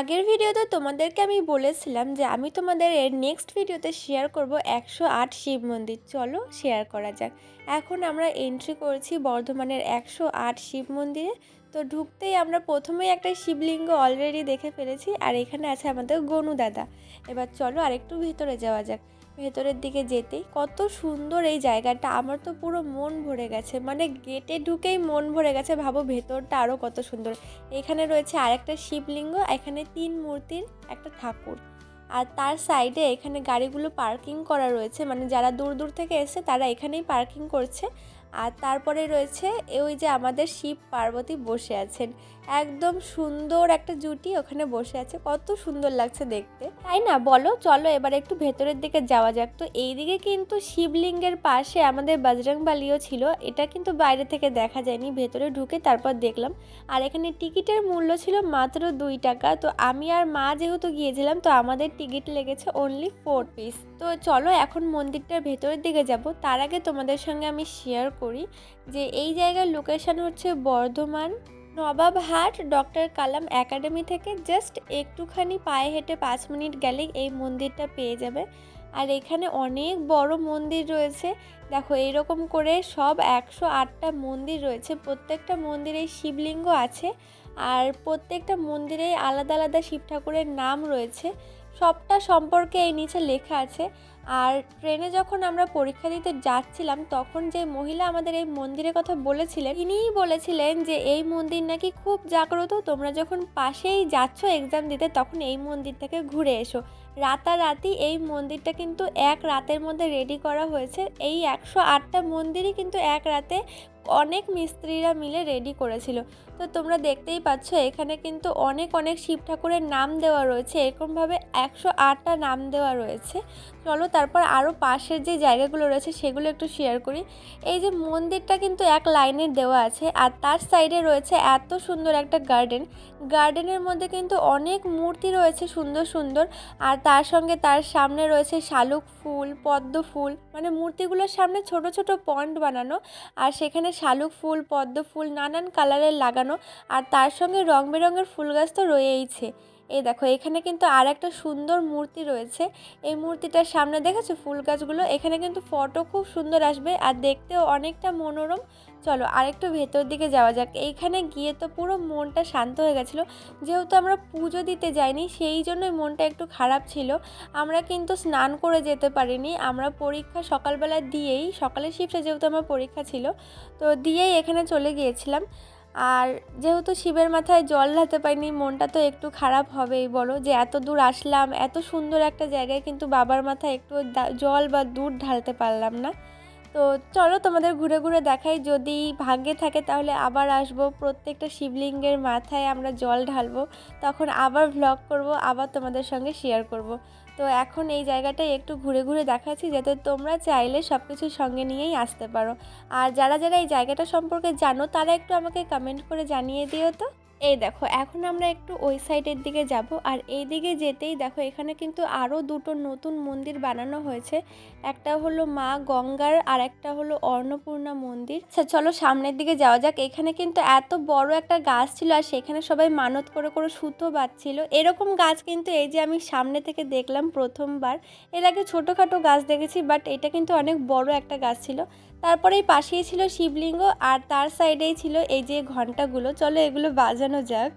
আগের ভিডিওতে তোমাদেরকে আমি বলেছিলাম যে আমি তোমাদের এর নেক্সট ভিডিওতে শেয়ার করব একশো আট শিব মন্দির। চলো শেয়ার করা যাক। এখন আমরা এন্ট্রি করেছি বর্ধমানের একশো আট শিব মন্দিরে। তো ঢুকতেই আমরা প্রথমেই একটা শিবলিঙ্গ অলরেডি দেখে ফেলেছি আর এখানে আছে আমাদের গনু দাদা। এবার চলো আরেকটু ভিতরে যাওয়া যাক। ভেতরের দিকে যেতে কত সুন্দর এই জায়গাটা। আমার তো পুরো মন ভরে গেছে। মানে গেটে ঢুকেই মন ভরে গেছে, ভাবো ভেতরটা আরও কত সুন্দর। এখানে রয়েছে আরেকটা শিবলিঙ্গ, এখানে তিন মূর্তির একটা ঠাকুর। আর তার সাইডে এখানে গাড়িগুলো পার্কিং করা রয়েছে। মানে যারা দূর দূর থেকে এসে তারা এখানেই পার্কিং করছে। আর তারপরে রয়েছে ওই যে আমাদের শিব পার্বতী বসে আছেন। একদম সুন্দর একটা জুটি ওখানে বসে আছে, কত সুন্দর লাগছে দেখতে। তাই না? বলো, চলো এবার একটু ভেতরের দিকে যাওয়া যাক। তো এইদিকে কিন্তু শিবলিঙ্গের পাশে আমাদের বাজরংবালিও ছিল, এটা কিন্তু বাইরে থেকে দেখা যায়নি। ভেতরে ঢুকে তারপর দেখলাম। আর এখানে টিকিটের মূল্য ছিল মাত্র দুই টাকা। তো আমি আর মা যেহেতু গিয়েছিলাম, তো আমাদের টিকিট লেগেছে অনলি ফোর পিস তো চলো এখন মন্দিরটার ভেতরের দিকে যাব। তার আগে তোমাদের সঙ্গে আমি শেয়ার করি যে এই জায়গার লোকেশান হচ্ছে বর্ধমান নবাবহাট ডক্টর কালাম একাডেমি থেকে জাস্ট একটুখানি পায়ে হেঁটে পাঁচ মিনিট গেলেই এই মন্দিরটা পেয়ে যাবে। আর এখানে অনেক বড় মন্দির রয়েছে। দেখো এইরকম করে সব একশো আটটা মন্দির রয়েছে। প্রত্যেকটা মন্দিরে শিবলিঙ্গ আছে। আর প্রত্যেকটা মন্দিরেই আলাদা আলাদা শিব ঠাকুরের নাম রয়েছে। সবটা সম্পর্কে এই নিচে লেখা আছে। আর ট্রেনে যখন আমরা পরীক্ষা দিতে যাচ্ছিলাম, তখন যে মহিলা আমাদের এই মন্দিরের কথা বলেছিলেন, তিনিই বলেছিলেন যে এই মন্দির নাকি খুব জাগ্রত, তোমরা যখন পাশেই যাচ্ছ এক্সাম দিতে, তখন এই মন্দির থেকে ঘুরে এসো। রাতারাতি এই মন্দিরটা কিন্তু এক রাতের মধ্যে রেডি করা হয়েছে। এই একশো আটটা মন্দিরই কিন্তু এক রাতে অনেক মিস্ত্রিরা মিলে রেডি করেছিল। তো তোমরা দেখতেই পাচ্ছ, এখানে কিন্তু অনেক অনেক শিব ঠাকুরের নাম দেওয়া রয়েছে। এরকমভাবে একশো আটটা নাম দেওয়া রয়েছে। চলো তারপর আরও পাশের যে জায়গাগুলো রয়েছে, সেগুলো একটু শেয়ার করি। এই যে মন্দিরটা কিন্তু এক লাইনের দেওয়া আছে আর তার সাইডে রয়েছে এত সুন্দর একটা গার্ডেন গার্ডেনের মধ্যে কিন্তু অনেক মূর্তি রয়েছে সুন্দর সুন্দর আর তার সঙ্গে তার সামনে রয়েছে শালুক ফুল, পদ্ম ফুল। মানে মূর্তিগুলোর সামনে ছোট ছোট পন্ড বানানো। আর সেখানে শালুক ফুল, পদ্ম ফুল নানান কালারের লাগানো আর তার সঙ্গে রং বেরঙের ফুল গাছ তো রয়েইছে। এই দেখো, এখানে কিন্তু আর একটা সুন্দর মূর্তি রয়েছে। এই মূর্তিটার সামনে দেখেছ ফুল গাছগুলো এখানে কিন্তু ফটো খুব সুন্দর আসবে আর দেখতেও অনেকটা মনোরম। চলো আরেকটু ভেতর দিকে যাওয়া যাক। এইখানে গিয়ে তো পুরো মনটা শান্ত হয়ে গেছিল। যেহেতু আমরা পুজো দিতে যাইনি, সেই জন্যই মনটা একটু খারাপ ছিল। আমরা কিন্তু স্নান করে যেতে পারিনি। আমরা পরীক্ষা সকালবেলা দিয়েই, সকালের শিফটে যেহেতু আমার পরীক্ষা ছিল, তো দিয়েই এখানে চলে গিয়েছিলাম। আর যেহেতু শিবের মাথায় জল ঢালতে পারিনি, মনটা তো একটু খারাপ হবেই, বলো? যে এত দূর আসলাম, এত সুন্দর একটা জায়গায় কিন্তু বাবার মাথায় একটু জল বা দুধ ঢালতে পারলাম না। তো চলো তোমাদের ঘুরে ঘুরে দেখাই, যদি ভাগ্যে থাকে তাহলে আবার আসব। প্রত্যেকটা শিবলিঙ্গের মাথায় আমরা জল ঢালবো, তখন আবার ভ্লগ করব, আবার তোমাদের সঙ্গে শেয়ার করব। তো এখন এই জায়গাটাই একটু ঘুরে ঘুরে দেখাচ্ছি, যাতে তোমরা চাইলে সব কিছু সঙ্গে নিয়েই আসতে পারো। আর যারা যারা এই জায়গাটা সম্পর্কে জানো, তারা একটু আমাকে কমেন্ট করে জানিয়ে দিও তো। এই দেখো, এখন আমরা একটু ওই সাইডের দিকে যাব। আর এই দিকে যেতেই দেখো, এখানে কিন্তু আরও দুটো নতুন মন্দির বানানো হয়েছে। একটা হলো মা গঙ্গার, আর একটা হলো অন্নপূর্ণা মন্দির। আচ্ছা চলো সামনের দিকে যাওয়া যাক। এখানে কিন্তু এত বড় একটা গাছ ছিল, আর সেখানে সবাই মানত করে করে সুতো বাঁধছিল। এরকম গাছ কিন্তু এই যে আমি সামনে থেকে দেখলাম প্রথমবার। এর আগে ছোটোখাটো গাছ দেখেছি বাট এটা কিন্তু অনেক বড় একটা গাছ ছিল। তারপরে পাশেই ছিল শিবলিঙ্গ আর তার সাইডেই ছিল এই যে ঘন্টাগুলো। চলো এগুলো বাজানো যাক।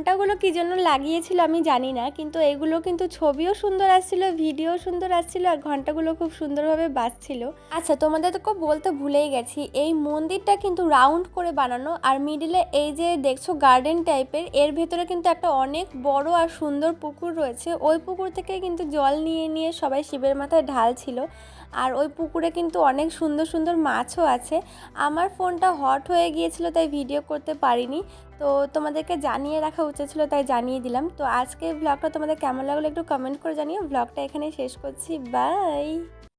ঘন্টাগুলো কী জন্য লাগিয়েছিল আমি জানি না, কিন্তু এগুলো কিন্তু ছবিও সুন্দর আসছিল, ভিডিও সুন্দর আসছিল আর ঘন্টাগুলো খুব সুন্দরভাবে বাজছিল। আচ্ছা তোমাদের তো বলতে ভুলেই গেছি, এই মন্দিরটা কিন্তু রাউন্ড করে বানানো আর মিডিলে এই যে দেখছ গার্ডেন টাইপের, এর ভেতরে কিন্তু একটা অনেক বড় আর সুন্দর পুকুর রয়েছে, ওই পুকুর থেকে কিন্তু জল নিয়ে নিয়ে সবাই শিবের মাথায় ঢালছিল আর ওই পুকুরে কিন্তু অনেক সুন্দর সুন্দর মাছও আছে। আমার ফোনটা হট হয়ে গিয়েছিল তাই ভিডিও করতে পারিনি, তো তোমাদেরকে জানিয়ে রাখা উচিত ছিল তাই জানিয়ে দিলাম। তো আজকে ব্লগটা তোমাদের কেমন লাগল একটু কমেন্ট করে জানিও। ব্লগটা এখানে শেষ করছি। বাই